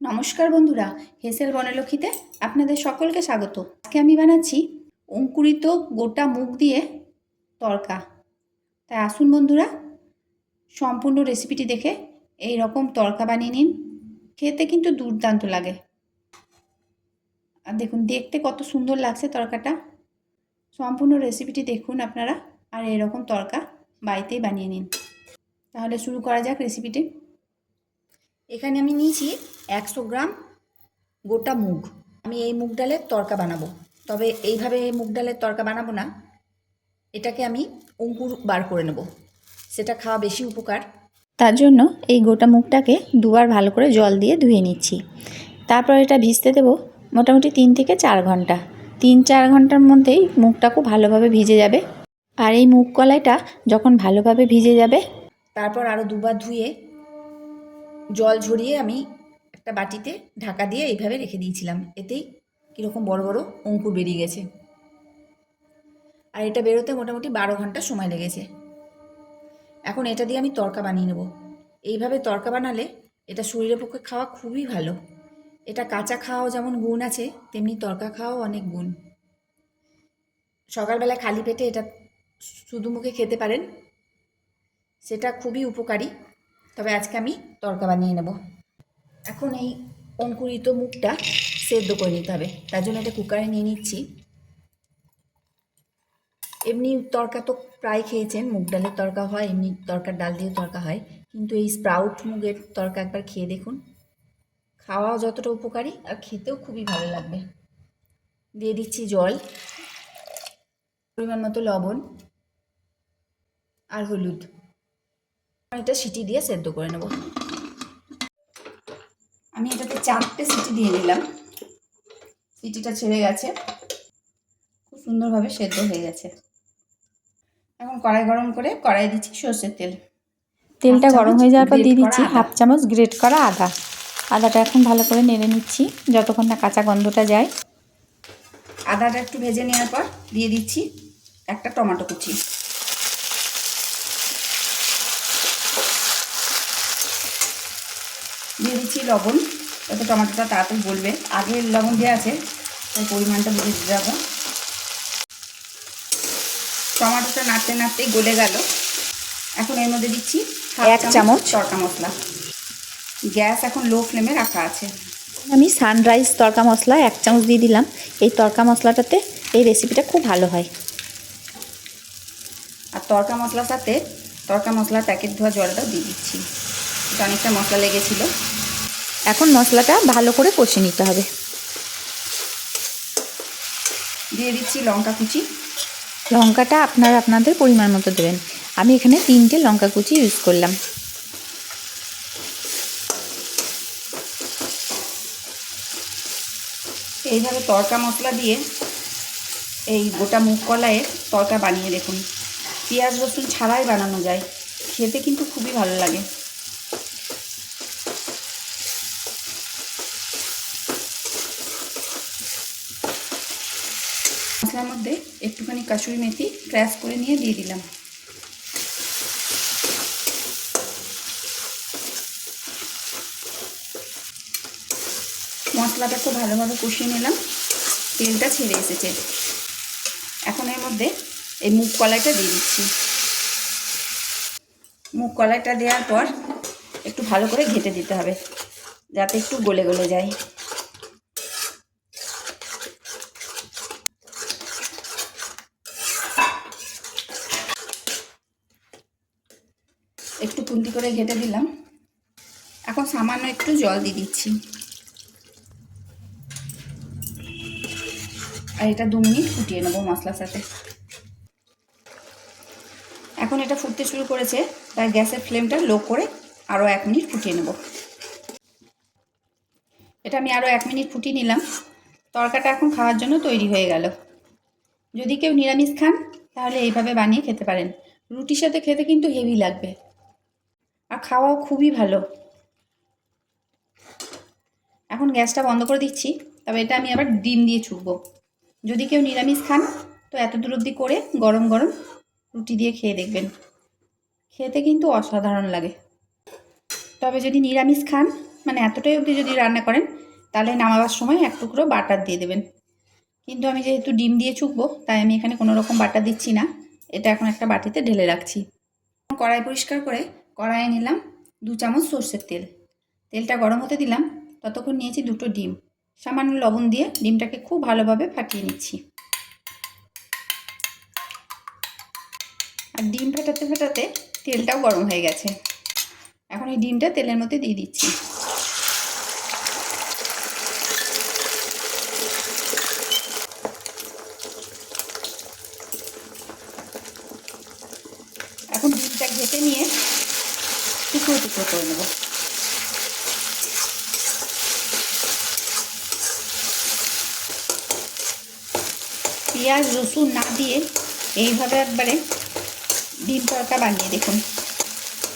নমস্কার বন্ধুরা, হেসেল বনলক্ষীতে আপনাদের সকলকে স্বাগত। আজকে আমি বানাচ্ছি অঙ্কুরিত গোটা মুখ দিয়ে তরকা। তাই আসুন বন্ধুরা, সম্পূর্ণ রেসিপিটি দেখে এই রকম তরকা বানিয়ে নিন। খেতে কিন্তু দুর্দান্ত লাগে। আর দেখুন, দেখতে কত সুন্দর লাগছে তরকাটা। সম্পূর্ণ রেসিপিটি দেখুন আপনারা, আর এরকম তরকা বাড়িতেই বানিয়ে নিন। তাহলে শুরু করা যাক রেসিপিটি এখানে আমি নিয়েছি একশো গ্রাম গোটা মুগ। আমি এই মুগ ডালের তরকা বানাবো। তবে এইভাবে মুগ ডালের তরকা বানাবো না। এটাকে আমি অঙ্কুর বার করে নেব। সেটা খাওয়া বেশি উপকার। তার জন্য এই গোটা মুগটাকে দুবার ভালো করে জল দিয়ে ধুয়ে নিচ্ছি। তারপর এটা ভিজতে দেবো মোটামুটি তিন থেকে চার ঘণ্টা। তিন চার ঘণ্টার মধ্যেই মুগটা খুব ভালোভাবে ভিজে যাবে। আর এই মুগ কলাইটা যখন ভালোভাবে ভিজে যাবে, তারপর আরও দুবার ধুয়ে জল ঝরিয়ে আমি একটা বাটিতে ঢাকা দিয়ে এইভাবে রেখে দিয়েছিলাম। এতেই কীরকম বড় বড় অঙ্কুর বেরিয়ে গেছে। আর এটা বেরোতে মোটামুটি বারো ঘণ্টা সময় লেগেছে। এখন এটা দিয়ে আমি তরকা বানিয়ে নেব। এইভাবে তরকা বানালে এটা শরীরের পক্ষে খাওয়া খুবই ভালো। এটা কাঁচা খাওয়াও যেমন গুণ আছে, তেমনি তরকা খাওয়াও অনেক গুণ। সকালবেলা খালি পেটে এটা শুধু মুখে খেতে পারেন, সেটা খুবই উপকারী। তবে আজকে আমি তরকা বানিয়ে নেব। এখন এই অঙ্কুরিত মুখটা সেদ্ধ করে নিতে হবে। তার জন্য এটা কুকারে নিয়ে নিচ্ছি। এমনি তরকা তো প্রায় খেয়েছেন, মুগ ডালের তরকা হয়, এমনি তরকার ডাল দিয়ে তরকা হয়। কিন্তু এই স্প্রাউট মুগের তরকা একবার খেয়ে দেখুন। খাওয়াও যতটা উপকারী আর খেতেও খুবই ভালো লাগবে। দিয়ে দিচ্ছি জল, পরিমাণ মতো লবণ আর হলুদ। এটা সিটি দিয়ে সেদ্ধ করে নেব। আমি এটাতে চারটে সিটি দিয়ে দিলাম। সিটিটা ছেড়ে গেছে। খুব সুন্দরভাবে সেদ্ধ হয়ে গেছে। এখন কড়াই গরম করে কড়াই দিচ্ছি সর্ষের তেল। তেলটা গরম হয়ে যাওয়ার পর দিয়ে দিচ্ছি হাফ চামচ গ্রেট করা আদা। আদাটা এখন ভালো করে নেড়ে নিচ্ছি যতক্ষণ না কাঁচা গন্ধটা যায়। আদাটা একটু ভেজে নেওয়ার পর দিয়ে দিচ্ছি একটা টমেটো কুচি। দিয়ে দিচ্ছি লবণ যাতে টমেটোটা তাড়াতাড়ি গলবে। আগে লবণ দেওয়া আছে তাই পরিমাণটা বুঝে দিতে যাব টমেটোটা নাড়তে নাড়তেই গলে গেল। এখন এর মধ্যে দিচ্ছি এক চামচ। তড়কা মশলা। গ্যাস এখন লো ফ্লেমে রাখা আছে। আমি সানরাইজ তড়কা মশলা এক চামচ দিয়ে দিলাম। এই তড়কা মশলাটাতে এই রেসিপিটা খুব ভালো হয়। আর তড়কা মশলার সাথে তড়কা মশলার প্যাকেট ধোয়া জলটাও দিয়ে দিচ্ছি। অনেকটা মশলা লেগেছিল। এখন মশলাটা ভালো করে কষে নিতে হবে। দিয়ে দিচ্ছি লঙ্কা কুচি। লঙ্কাটা আপনারা আপনাদের পরিমাণ মতো দেবেন। আমি এখানে তিনটে লঙ্কা কুচি ইউজ করলাম। এইভাবে তরকা মশলা দিয়ে এই গোটা মুগ কলাইয়ের তরকা বানিয়ে দেখুন। পেঁয়াজ রসুন ছাড়াই বানানো যায়। খেতে কিন্তু খুবই ভালো লাগে মশলার মধ্যে একটুখানি কাসুরি মেথি ক্র্যাশ করে নিয়ে দিয়ে দিলাম। মশলাটা খুব ভালোভাবে কষিয়ে নিলাম। তেলটা ছেড়ে এসেছে। এখন এর মধ্যে এই মুগ কলাইটা দিয়ে দিচ্ছি। মুগ কলাইটা দেওয়ার পর একটু ভালো করে ঘেটে দিতে হবে, যাতে একটু গলে গলে যায়। একটু কুন্তি করে ঘেটে দিলাম। এখন সামান্য একটু জল দিয়ে দিচ্ছি। আর এটা দু মিনিট ফুটিয়ে নেব মশলার সাথে। এখন এটা ফুটতে শুরু করেছে, তাই গ্যাসের ফ্লেমটা লো করে আরও এক মিনিট ফুটিয়ে নেব। এটা আমি আরও এক মিনিট ফুটিয়ে নিলাম। তরকাটা এখন খাওয়ার জন্য তৈরি হয়ে গেল। যদি কেউ নিরামিষ খান, তাহলে এইভাবে বানিয়ে খেতে পারেন। রুটির সাথে খেতে কিন্তু হেভি লাগবে। আর খাওয়াও খুবই ভালো। এখন গ্যাসটা বন্ধ করে দিচ্ছি, তবে এটা আমি আবার ডিম দিয়ে ছুকবো। যদি কেউ নিরামিষ খান, তো এত দূর অবধি করে গরম গরম রুটি দিয়ে খেয়ে দেখবেন। খেতে কিন্তু অসাধারণ লাগে। তবে যদি নিরামিষ খান মানে এতটাই অবধি যদি রান্না করেন, তাহলে নামাবার সময় এক টুকরো বাটার দিয়ে দেবেন। কিন্তু আমি যেহেতু ডিম দিয়ে চুকবো তাই আমি এখানে কোনো রকম বাটার দিচ্ছি না। এটা এখন একটা বাটিতে ঢেলে রাখছি। কড়াই পরিষ্কার করে কড়াইয়ে নিলাম দু চামচ সর্ষের তেল। তেলটা গরম হতে দিলাম, ততক্ষণ নিয়েছি দুটো ডিম। সামান্য লবণ দিয়ে ডিমটাকে খুব ভালোভাবে ফাটিয়ে নিচ্ছি। আর ডিম ফাটাতে ফাটাতে তেলটাও গরম হয়ে গেছে। এখন এই ডিমটা তেলের মধ্যে দিয়ে দিচ্ছি। এখন ডিমটা ঘেটে নিয়ে টুকরো টুকরো করে নেব পেঁয়াজ রসুন না দিয়ে এইভাবে একবারে ডিম তরকা বানিয়ে দেখুন।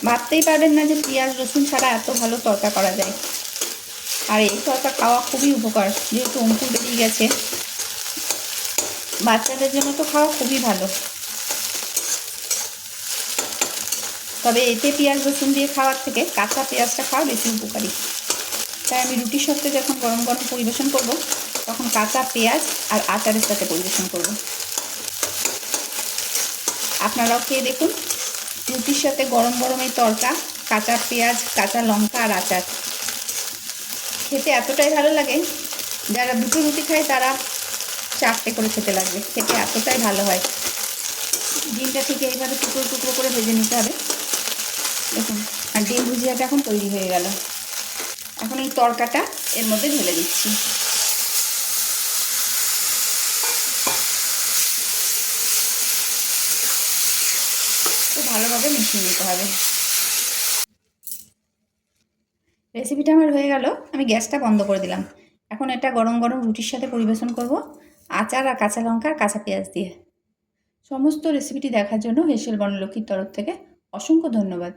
ভাবতেই পারবেন না যে পেঁয়াজ রসুন ছাড়া এত ভালো তরকা করা যায়। আর এই তরকা খাওয়া খুবই উপকার, যেহেতু অঙ্কুর বেরিয়ে গেছে। বাচ্চাদের জন্য তো খাওয়া খুবই ভালো। তবে এতে পেঁয়াজ, রসুন দিয়ে খাওয়ার থেকে কাঁচা পেঁয়াজটা খাওয়া বেশি উপকারী। তাই আমি রুটির সাথে যখন গরম গরম পরিবেশন করব, তখন কাঁচা পেঁয়াজ আর আচারের সাথে পরিবেশন করব। আপনারাও খেয়ে দেখুন, রুটির সাথে গরম গরম এই তরকা, কাঁচা পেঁয়াজ, কাঁচা লঙ্কা আর আচার। খেতে এতটাই ভালো লাগে, যারা দুটো রুটি খায় তারা চারটে করে খেতে লাগবে, খেতে এতটাই ভালো হয়। ডিমটা ঠিক এইভাবে টুকরো টুকরো করে ভেজে নিতে হবে। দেখুন, আর ডিম ভুজিয়াটা এখন তৈরি হয়ে গেল। এখন এই তরকাটা এর মধ্যে ঢেলে দিচ্ছি। খুব ভালোভাবে মিশিয়ে নিতে হবে। রেসিপিটা আমার হয়ে গেল, আমি গ্যাসটা বন্ধ করে দিলাম। এখন এটা গরম গরম রুটির সাথে পরিবেশন করব, আচার আর কাঁচা লঙ্কা আর কাঁচা পেঁয়াজ দিয়ে। সমস্ত রেসিপিটি দেখার জন্য হেসেল বনলক্ষ্মীর তরফ থেকে অসংখ্য ধন্যবাদ।